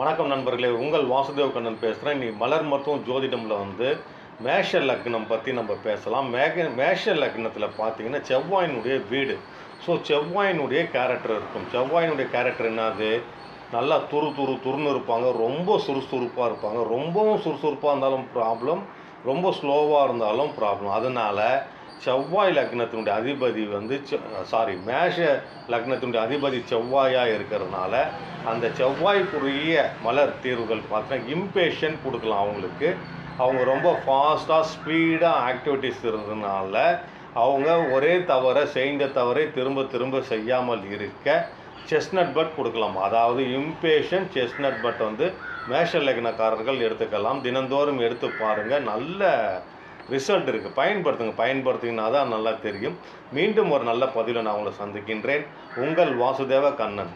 வணக்கம் நண்பர்களே உங்கள் வாசுதேவ் கண்ணன் பேசுகிறேன் இன்னைக்கு மலர் மற்றும் ஜோதிடமில் வந்து மேஷ லக்னம் பற்றி நம்ம பேசலாம். மேக மேஷ லக்னத்தில் பார்த்தீங்கன்னா செவ்வாயினுடைய வீடு. ஸோ செவ்வாயினுடைய கேரக்டர் இருக்கும். செவ்வாயினுடைய கேரக்டர் என்னது? நல்லா துரு துரு துருன்னு இருப்பாங்க. ரொம்ப சுறுசுறுப்பாக இருப்பாங்க. ரொம்பவும் சுறுசுறுப்பாக இருந்தாலும் ப்ராப்ளம் ரொம்ப ஸ்லோவாக இருந்தாலும் ப்ராப்ளம் அதனால் செவ்வாய் லக்னத்தினுடைய அதிபதி வந்து சாரி மேஷ லக்னத்தினுடைய அதிபதி செவ்வாயாக இருக்கிறதுனால அந்த செவ்வாய்க்குரிய மலர் தீர்வுகள் பார்த்தீங்கன்னா இம்பேஷன் கொடுக்கலாம் அவங்களுக்கு. அவங்க ரொம்ப ஃபாஸ்ட்டாக ஸ்பீடாக ஆக்டிவிட்டிஸ் இருந்ததுனால அவங்க ஒரே தவறை செய்த தவறை திரும்ப திரும்ப செய்யாமல் இருக்க செஸ்னட் பட் கொடுக்கலாம். அதாவது இம்பேஷன் செஸ்னட் பட் வந்து மேஷ லக்னக்காரர்கள் எடுத்துக்கலாம். தினந்தோறும் எடுத்து பாருங்கள் நல்ல ரிசல்ட் இருக்குது பயன்படுத்துங்க பயன்படுத்திங்கன்னா தான் நல்லா தெரியும். மீண்டும் ஒரு நல்ல பதிவில் நான் உங்களை சந்திக்கின்றேன். உங்கள் வாசுதேவ கண்ணன்.